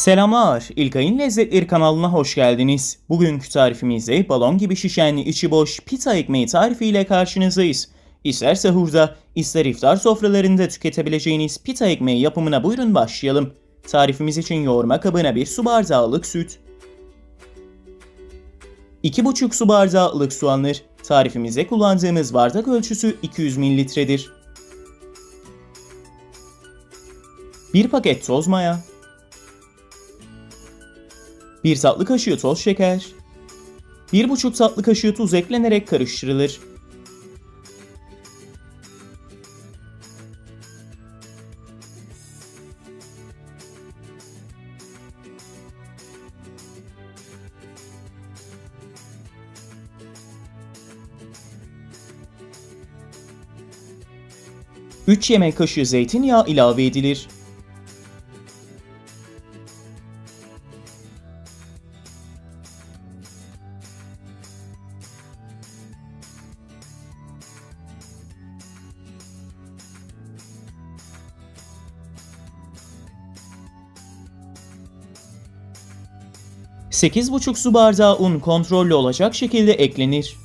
Selamlar, İlkay'ın Lezzetleri kanalına hoş geldiniz. Bugünkü tarifimizde balon gibi şişen içi boş pita ekmeği tarifiyle karşınızdayız. İster sahurda, ister iftar sofralarında tüketebileceğiniz pita ekmeği yapımına buyurun başlayalım. Tarifimiz için yoğurma kabına bir su bardağı ılık süt, 2,5 su bardağı ılık su alınır. Tarifimizde kullandığımız bardak ölçüsü 200 mililitredir. 1 paket toz maya, 1 tatlı kaşığı toz şeker, 1,5 tatlı kaşığı tuz eklenerek karıştırılır. Üç yemek kaşığı zeytinyağı ilave edilir. Sekiz buçuk su bardağı un kontrollü olacak şekilde eklenir.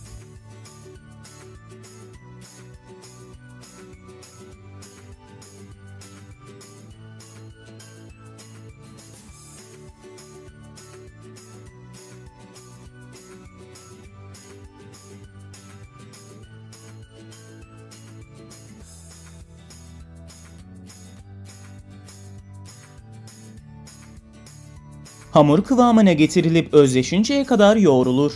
Hamur kıvamına getirilip özleşinceye kadar yoğrulur.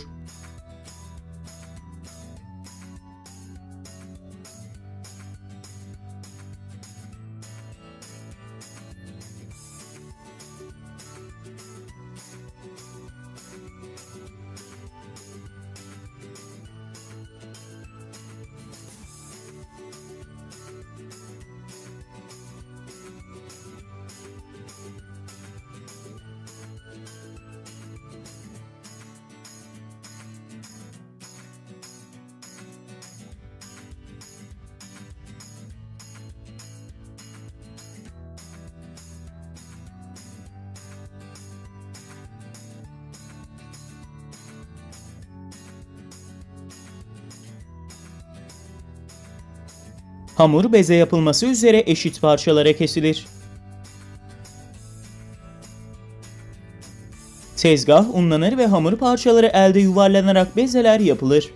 Hamur beze yapılması üzere eşit parçalara kesilir. Tezgah unlanır ve hamur parçaları elde yuvarlanarak bezeler yapılır.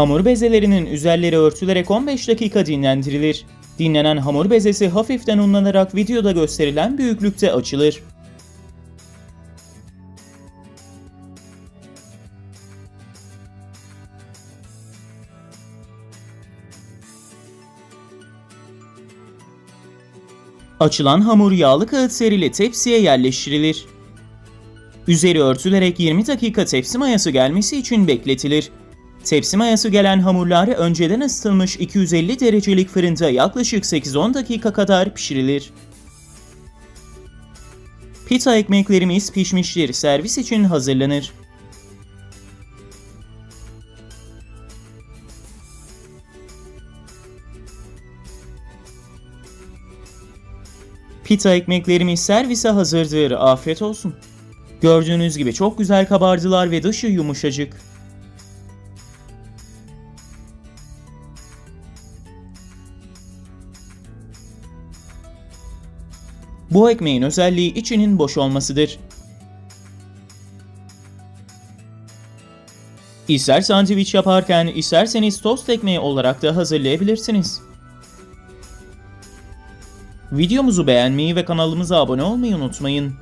Hamur bezelerinin üzerleri örtülerek 15 dakika dinlendirilir. Dinlenen hamur bezesi hafiften unlanarak videoda gösterilen büyüklükte açılır. Açılan hamur yağlı kağıt seriyle tepsiye yerleştirilir. Üzeri örtülerek 20 dakika tepsi mayası gelmesi için bekletilir. Tepsi mayası gelen hamurlar önceden ısıtılmış 250 derecelik fırında yaklaşık 8-10 dakika kadar pişirilir. Pita ekmeklerimiz pişmiştir. Servis için hazırlanır. Pita ekmeklerimiz servise hazırdır. Afiyet olsun. Gördüğünüz gibi çok güzel kabardılar ve dışı yumuşacık. Bu ekmeğin özelliği içinin boş olmasıdır. İster sandviç yaparken isterseniz tost ekmeği olarak da hazırlayabilirsiniz. Videomuzu beğenmeyi ve kanalımıza abone olmayı unutmayın.